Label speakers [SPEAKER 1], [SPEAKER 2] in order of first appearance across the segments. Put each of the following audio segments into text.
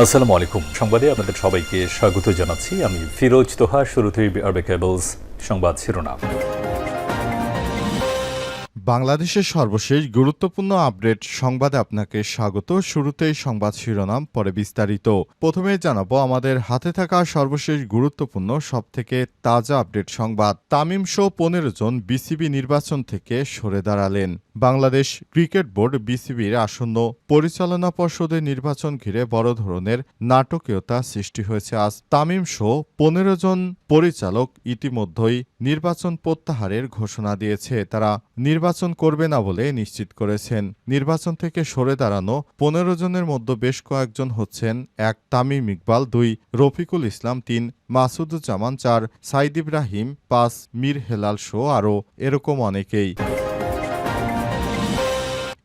[SPEAKER 1] আসসালামু আলাইকুম। সংবাদে আপনাদের সবাইকে স্বাগত জানাচ্ছি। আমি ফিরোজ তোহা, শুরুতেই আরবে কেবলস সংবাদ শিরোনাম।
[SPEAKER 2] বাংলাদেশের সর্বশেষ গুরুত্বপূর্ণ আপডেট সংবাদে আপনাকে স্বাগত। শুরুতেই সংবাদ শিরোনাম, পরে বিস্তারিত। প্রথমে জানাব, আমাদের হাতে থাকা সর্বশেষ গুরুত্বপূর্ণ, সবথেকে তাজা আপডেট সংবাদ। তামিম শো পনেরো জন বিসিবি নির্বাচন থেকে সরে দাঁড়ালেন। বাংলাদেশ ক্রিকেট বোর্ড বিসিবির আসন্ন পরিচালনা পর্ষদের নির্বাচন ঘিরে বড় ধরনের নাটকীয়তা সৃষ্টি হয়েছে। আজ তামিম শো পনেরো জন পরিচালক ইতিমধ্যেই নির্বাচন প্রত্যাহারের ঘোষণা দিয়েছে। তারা নির্বাচন করবে না বলে নিশ্চিত করেছেন। নির্বাচন থেকে সরে দাঁড়ানো পনেরো জনের মধ্যে বেশ কয়েকজন হচ্ছেন এক তামিম ইকবাল, দুই রফিকুল ইসলাম, তিন মাসুদুজ্জামান, চার সাইদ ইব্রাহিম, পাঁচ মীর হেলাল শো আরও এরকম অনেকেই।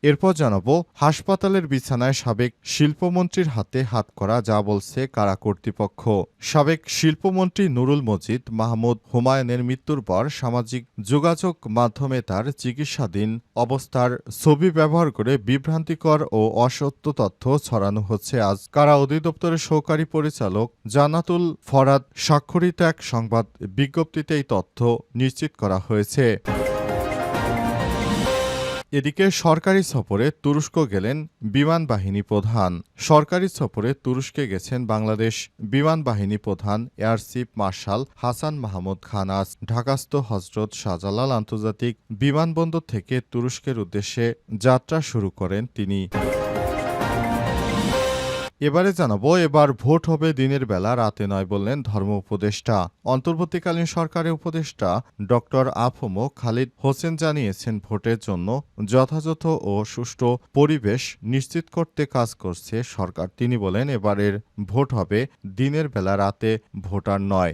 [SPEAKER 2] এরপর জানাব, হাসপাতালের বিছানায় সাবেক শিল্পমন্ত্রীর হাতে হাত করা যা বলছে কারা কর্তৃপক্ষ। সাবেক শিল্পমন্ত্রী নুরুল মজিদ, মাহমুদ হুমায়ুনের মৃত্যুর পর সামাজিক যোগাযোগ মাধ্যমে তার চিকিৎসাধীন অবস্থার ছবি ব্যবহার করে বিভ্রান্তিকর ও অসত্য তথ্য ছড়ানো হচ্ছে আজ। কারা অধিদপ্তরের সহকারী পরিচালক জানাতুল ফরাদ স্বাক্ষরিত এক সংবাদ বিজ্ঞপ্তিতে এই তথ্য নিশ্চিত করা হয়েছে। এদিকে সরকারি সফরে তুরস্ক গেলেন বিমান বাহিনী প্রধান। সরকারি সফরে তুরস্কে গেছেন বাংলাদেশ বিমান বাহিনী প্রধান air chief marshal Hasan Mahmud Khan. আজ ঢাকাস্থ হজরত শাহজালাল আন্তর্জাতিক বিমানবন্দর থেকে তুরস্কের উদ্দেশ্যে যাত্রা শুরু করেন তিনি। এবারে জানাব, এবার ভোট হবে দিনের বেলা, রাতে নয় বললেন ধর্ম উপদেষ্টা। অন্তর্বর্তীকালীন সরকারের উপদেষ্টা ডক্টর আফমো খালিদ হোসেন জানিয়েছেন, ভোটের জন্য যথাযথ ও সুষ্ঠু পরিবেশ নিশ্চিত করতে কাজ করছে সরকার। তিনি বলেন, এবারের ভোট হবে দিনের বেলা, রাতে ভোটার নয়।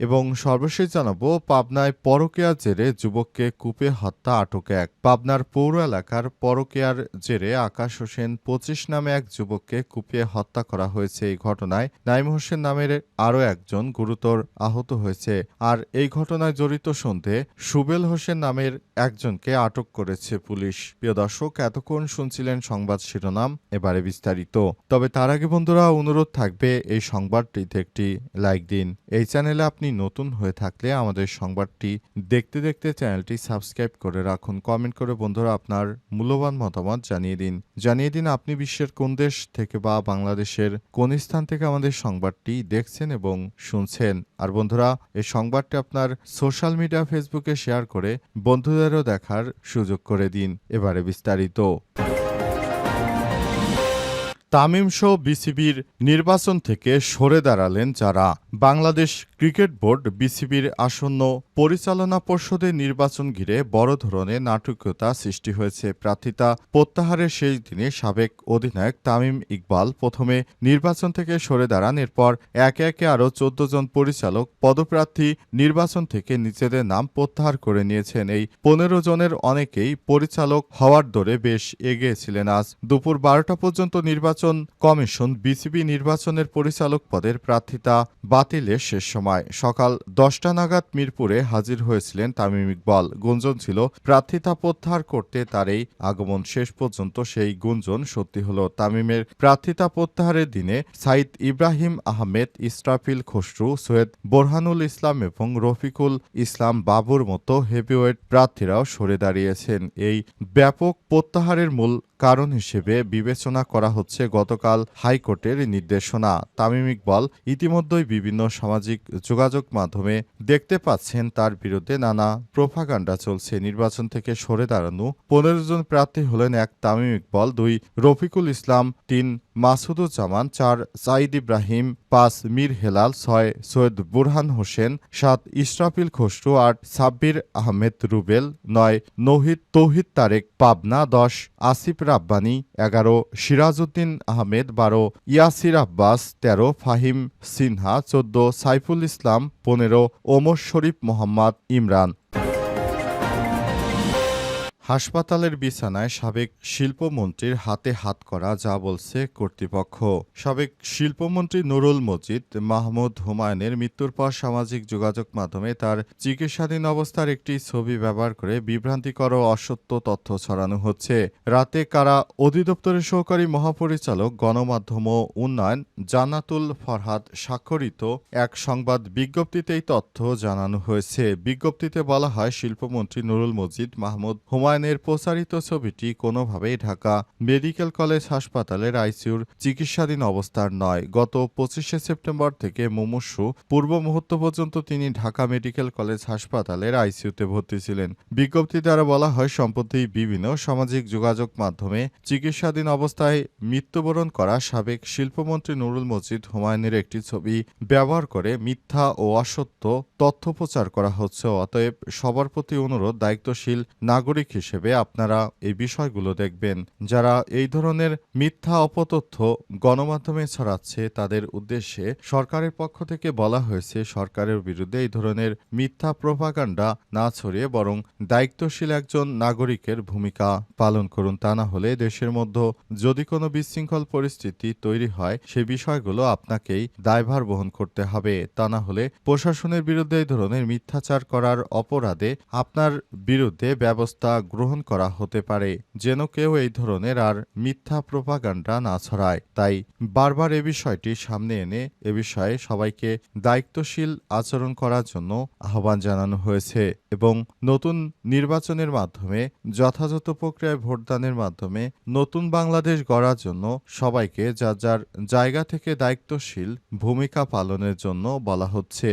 [SPEAKER 2] এবং সর্বশেষ জানাব, পাবনায় পরকেয়ার জেরে যুবককে কূপে হত্যা, আটক এক। পাবনার পৌর এলাকার পরকেয়ার জেরে আকাশ হোসেন পঁচিশ নামে এক যুবককে কুপিয়ে হত্যা করা হয়েছে এই ঘটনায়। নাইম হোসেন নামের আরও একজন গুরুতর আহত হয়েছে। আর এই ঘটনায় জড়িত সন্দেহে সুবেল হোসেন নামের একজনকে আটক করেছে পুলিশ। প্রিয় দর্শক, এতক্ষণ শুনছিলেন সংবাদ শিরোনাম, এবারে বিস্তারিত। তবে তার আগে বন্ধুরা, অনুরোধ থাকবে এই সংবাদটিতে একটি লাইক দিন। এই চ্যানেলে আপনি নতুন হয়ে থাকলে আমাদের সংবাদটি দেখতে দেখতে চ্যানেলটি সাবস্ক্রাইব করে রাখুন। কমেন্ট করে বন্ধুরা আপনার মূল্যবান মতামত জানিয়ে দিন। জানিয়ে দিন আপনি বিশ্বের কোন দেশ থেকে বা বাংলাদেশের কোন স্থান থেকে আমাদের সংবাদটি দেখছেন এবং শুনছেন। আর বন্ধুরা, এই সংবাদটি আপনার সোশ্যাল মিডিয়া ফেসবুকে শেয়ার করে বন্ধুদেরও দেখার সুযোগ করে দিন। এবারে বিস্তারিত। তামিম বিসিবির নির্বাচন থেকে সরে দাঁড়ালেন যারা। বাংলাদেশ ক্রিকেট বোর্ড বিসিবির আসন্ন পরিচালনা পর্ষদের নির্বাচন ঘিরে বড় ধরনের নাটকীয়তা সৃষ্টি হয়েছে। প্রার্থিতা প্রত্যাহারের শেষ দিনে সাবেক অধিনায়ক তামিম ইকবাল প্রথমে নির্বাচন থেকে সরে দাঁড়ান, এরপর একে একে আরও চোদ্দ জন পরিচালক, পদপ্রার্থী নির্বাচন থেকে নিজেদের নাম প্রত্যাহার করে নিয়েছেন। এই পনেরো জনের অনেকেই পরিচালক হওয়ার দরে বেশ এগিয়েছিলেন। আজ দুপুর বারোটা পর্যন্ত নির্বাচন কমিশন বিসিবি নির্বাচনের পরিচালক পদের প্রার্থিতা বাতিলের শেষ সময়। সকাল দশটা নাগাদ মিরপুরে হাজির হয়েছিলেন তামিম ইকবাল। গুঞ্জন ছিল প্রার্থিতা প্রত্যাহার করতে তার এই আগমন শেষ পর্যন্ত সেই গুঞ্জন সত্যি হল। তামিমের প্রার্থিতা প্রত্যাহারের দিনে সাইদ ইব্রাহিম আহমেদ, ইসরাফিল খসরু, সৈয়দ বোরহানুল ইসলাম এবং রফিকুল ইসলাম বাবুর মতো হেভিওয়েট প্রার্থীরাও সরে দাঁড়িয়েছেন। এই ব্যাপক প্রত্যাহারের মূল কারণ হিসেবে বিবেচনা করা হচ্ছে গতকাল হাইকোর্টের নির্দেশনা। তামিম ইকবাল ইতিমধ্যেই বিভিন্ন সামাজিক যোগাযোগ মাধ্যমে দেখতে পাচ্ছেন তার বিরুদ্ধে নানা প্রোপাগান্ডা চলছে। নির্বাচন থেকে সরে দাঁড়ানো পনেরো জন প্রার্থী হলেন এক তামিম ইকবাল, দুই রফিকুল ইসলাম, তিন মাসুদুজ্জামান, চার সাইদ ইব্রাহিম, পাঁচ মীর হেলাল, ছয় সৈয়দ বুরহান হোসেন, সাত ইসরাফিল খসরু, আট সাব্বির আহমেদ রুবেল, নয় নহিদ তৌহিদ তারেক, পাবনা দশ আসিফ রাব্বানি এগারো সিরাজউদ্দিন আহমেদ, বারো ইয়াসির আব্বাস, তেরো ফাহিম সিনহা, চোদ্দ সাইফুল ইসলাম, পনেরো ওমর শরীফ মোহাম্মদ ইমরান। হাসপাতালের বিছানায় সাবেক শিল্পমন্ত্রীর হাতে হাত করা যা বলছে কর্তৃপক্ষ। সাবেক শিল্পমন্ত্রী নুরুল মজিদ মাহমুদ হুমায়ুনের মৃত্যুর পর সামাজিক যোগাযোগ মাধ্যমে তার চিকিৎসাধীন অবস্থার একটি ছবি ব্যবহার করে বিভ্রান্তিকর ও অসত্য তথ্য ছড়ানো হচ্ছে। রাতে কারা অধিদপ্তরের সহকারী মহাপরিচালক গণমাধ্যম ও উন্নয়ন জান্নাতুল ফরহাদ স্বাক্ষরিত এক সংবাদ বিজ্ঞপ্তিতে এই তথ্য জানানো হয়েছে। বিজ্ঞপ্তিতে বলা হয়, শিল্পমন্ত্রী নুরুল মজিদ মাহমুদ হুমায়ুনের প্রচারিত ছবিটি কোনোভাবেই ঢাকা মেডিকেল কলেজ হাসপাতালের আইসিইউর চিকিৎসাধীন অবস্থার নয়। গত পঁচিশে সেপ্টেম্বর থেকে মুমূর্ষু পূর্ব মুহূর্ত পর্যন্ত তিনি ঢাকা মেডিকেল কলেজ হাসপাতালের আইসিইউতে ভর্তি ছিলেন। বিজ্ঞপ্তি দ্বারা বলা হয়, সম্প্রতি বিভিন্ন সামাজিক যোগাযোগ মাধ্যমে চিকিৎসাধীন অবস্থায় মৃত্যুবরণ করা সাবেক শিল্পমন্ত্রী নুরুল মজিদ হুমায়ুনের একটি ছবি ব্যবহার করে মিথ্যা ও অসত্য তথ্য প্রচার করা হচ্ছে। অতএব সবার প্রতি অনুরোধ, দায়িত্বশীল নাগরিক হিসেবে আপনারা এই বিষয়গুলো দেখবেন। যারা এই ধরনের মিথ্যা অপতথ্য গণমাধ্যমে ছড়াচ্ছে, তাদের উদ্দেশ্যে সরকারের পক্ষ থেকে বলা হয়েছে, সরকারের বিরুদ্ধে এই ধরনের মিথ্যা প্রভাকাণ্ডা না ছড়িয়ে বরং দায়িত্বশীল একজন নাগরিকের ভূমিকা পালন করুন। তা না হলে দেশের মধ্যে যদি কোনো বিশৃঙ্খল পরিস্থিতি তৈরি হয়, সে বিষয়গুলো আপনাকেই দায়ভার বহন করতে হবে। তা না হলে প্রশাসনের বিরুদ্ধে এই ধরনের মিথ্যাচার করার অপরাধে আপনার বিরুদ্ধে ব্যবস্থা গ্রহণ করা হতে পারে, যেন কেউ এই ধরনের আর মিথ্যা প্রপাগান্ডা না ছড়ায়। তাই বারবার এ বিষয়টি সামনে এনে এ বিষয়ে সবাইকে দায়িত্বশীল আচরণ করার জন্য আহ্বান জানানো হয়েছে এবং নতুন নির্বাচনের মাধ্যমে, যথাযথ প্রক্রিয়ায় ভোটদানের মাধ্যমে নতুন বাংলাদেশ গড়ার জন্য সবাইকে যার যার জায়গা থেকে দায়িত্বশীল ভূমিকা পালনের জন্য বলা হচ্ছে।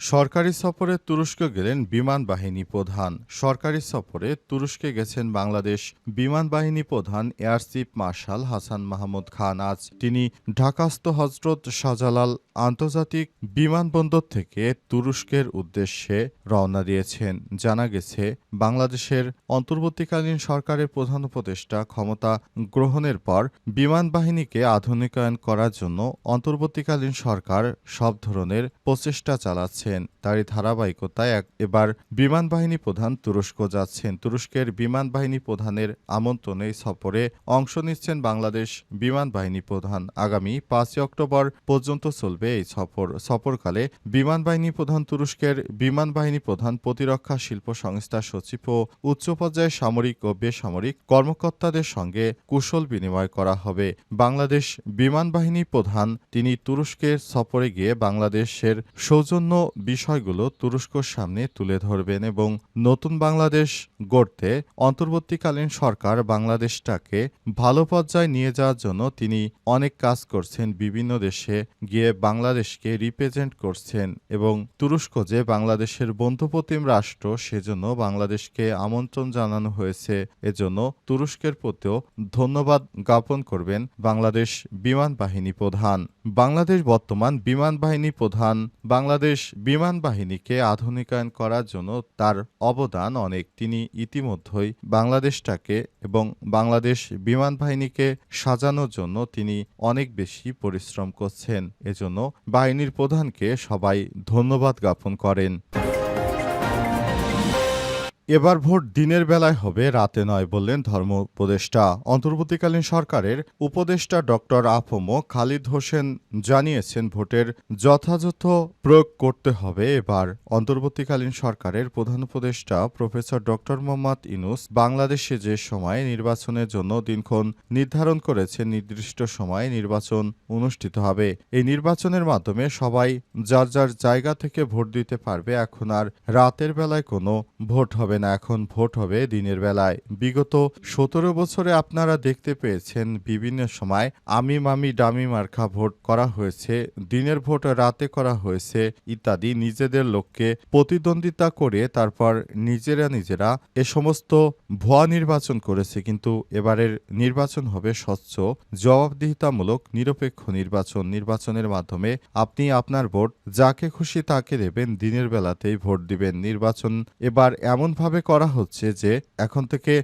[SPEAKER 2] সরকারি সফরে তুরস্ক গেলেন বিমান বাহিনী প্রধান। সরকারি সফরে তুরস্কে গেছেন বাংলাদেশ বিমান বাহিনী প্রধান air chief marshal Hasan Mahmud Khan. আজ তিনি ঢাকাস্থ হজরত শাহজালাল আন্তর্জাতিক বিমানবন্দর থেকে তুরস্কের উদ্দেশ্যে রওনা দিয়েছেন। জানা গেছে, বাংলাদেশের অন্তর্বর্তীকালীন সরকারের প্রধান উপদেষ্টা ক্ষমতা গ্রহণের পর বিমান বাহিনীকে আধুনিকায়ন করার জন্য অন্তর্বর্তীকালীন সরকার সব ধরনের প্রচেষ্টা চালাচ্ছে। যাচ্ছেন, তারই ধারাবাহিকতায় এবার বিমান বাহিনী প্রধান তুরস্ক যাচ্ছেন। তুরস্কের বিমান বাহিনী প্রধানের আমন্ত্রণে সফরে অংশ নিচ্ছেন বাংলাদেশ বিমান বাহিনী প্রধান। আগামী পাঁচই অক্টোবর পর্যন্ত চলবে এই সফর। সফরকালে বিমান বাহিনী প্রধান তুরস্কের বিমান বাহিনী প্রধান প্রতিরক্ষা শিল্প সংস্থার সচিব ও উচ্চ পর্যায়ের সামরিক ও বেসামরিক কর্মকর্তাদের সঙ্গে কুশল বিনিময় করা হবে। বাংলাদেশ বিমান বাহিনী প্রধান, তিনি তুরস্কের সফরে গিয়ে বাংলাদেশের সৌজন্য বিষয়গুলো তুরস্কর সামনে তুলে ধরবেন এবং নতুন বাংলাদেশ গড়তে অন্তর্বর্তীকালীন সরকার বাংলাদেশটাকে ভালো পর্যায়ে নিয়ে যাওয়ার জন্য তিনি অনেক কাজ করছেন, বিভিন্ন দেশে গিয়ে বাংলাদেশকে রিপ্রেজেন্ট করছেন এবং তুরস্ক যে বাংলাদেশের বন্ধুপ্রতিম রাষ্ট্র, সেজন্য বাংলাদেশকে আমন্ত্রণ জানানো হয়েছে। এজন্য তুরস্কের প্রতিও ধন্যবাদ জ্ঞাপন করবেন বাংলাদেশ বিমান বাহিনী প্রধান। বাংলাদেশ বর্তমান বিমান বাহিনী প্রধান বাংলাদেশ বিমান বাহিনীকে আধুনিকায়ন করার জন্য তার অবদান অনেক। তিনি ইতিমধ্যেই বাংলাদেশটাকে এবং বাংলাদেশ বিমান বাহিনীকে সাজানোর জন্য তিনি অনেক বেশি পরিশ্রম করছেন। এজন্য বাহিনীর প্রধানকে সবাই ধন্যবাদ জ্ঞাপন করেন। এবার ভোট দিনের বেলায় হবে, রাতে নয় বললেন ধর্ম উপদেষ্টা। অন্তর্বর্তীকালীন সরকারের উপদেষ্টা ডক্টর আফমো খালিদ হোসেন জানিয়েছেন ভোটের যথাযথ প্রয়োগ করতে হবে। এবার অন্তর্বর্তীকালীন সরকারের প্রধান উপদেষ্টা প্রফেসর ডক্টর মোহাম্মদ ইনুস বাংলাদেশে যে সময় নির্বাচনের জন্য দিনক্ষণ নির্ধারণ করেছে নির্দিষ্ট সময়ে নির্বাচন অনুষ্ঠিত হবে। এই নির্বাচনের মাধ্যমে সবাই যার যার জায়গা থেকে ভোট দিতে পারবে, এখন আর রাতের বেলায় কোনো ভোট হবে না এখন ভোট হবে দিনের বেলায়। বিগত সতেরো বছরে আপনারা দেখতে পেয়েছেন বিভিন্ন সময় আমি মামি ডামি মার্কা ভোট করা হয়েছে, দিনের ভোট রাতে করা হয়েছে ইত্যাদি নিজেদের লোককে প্রতিদ্বন্দ্বিতা করে তারপর নিজেরা নিজেরা এ সমস্ত ভুয়া নির্বাচন করেছে কিন্তু এবারের নির্বাচন হবে স্বচ্ছ, জবাবদিহিতামূলক, নিরপেক্ষ নির্বাচন। নির্বাচনের মাধ্যমে আপনি আপনার ভোট যাকে খুশি তাকে দেবেন, দিনের বেলাতেই ভোট দিবেন। নির্বাচন এবার এমনভাবে এমনভাবে করা হচ্ছে যে, এখন থেকে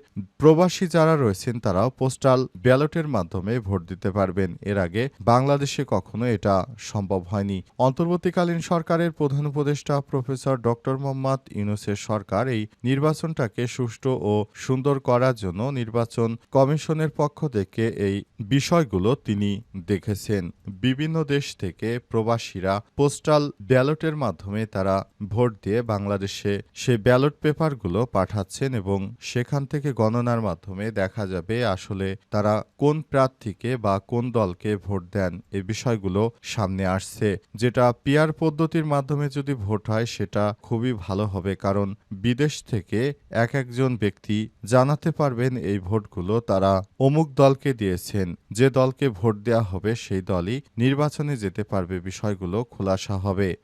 [SPEAKER 2] প্রবাসী যারা রয়েছেন তারাও পোস্টাল ব্যালটের মাধ্যমে ভোট দিতে পারবেন। এর আগে বাংলাদেশে কখনো এটা সম্ভব হয়নি। অন্তর্বর্তীকালীন সরকারের প্রধান উপদেষ্টা প্রফেসর ডক্টর মোহাম্মদ ইউনুসের সরকার এই নির্বাচনটাকে সুষ্ঠু ও সুন্দর করার জন্য নির্বাচন কমিশনের পক্ষ থেকে এই বিষয়গুলো তিনি দেখেছেন। বিভিন্ন দেশ থেকে প্রবাসীরা পোস্টাল ব্যালটের মাধ্যমে তারা ভোট দিয়ে বাংলাদেশে সে ব্যালট পেপারগুলো পাঠাচ্ছেন এবং সেখান থেকে গণনার মাধ্যমে দেখা যাবে আসলে তারা কোন প্রার্থীকে বা কোন দলকে ভোট দেন এই বিষয়গুলো সামনে আসছে। যেটা পিয়ার পদ্ধতির মাধ্যমে যদি ভোট হয় সেটা খুবই ভালো হবে কারণ বিদেশ থেকে এক একজন ব্যক্তি জানাতে পারবেন এই ভোটগুলো তারা অমুক দলকে দিয়েছেন। যে দলকে ভোট দেওয়া হবে সেই দলই নির্বাচনে যেতে পারবে, বিষয়গুলো খোলাসা হবে।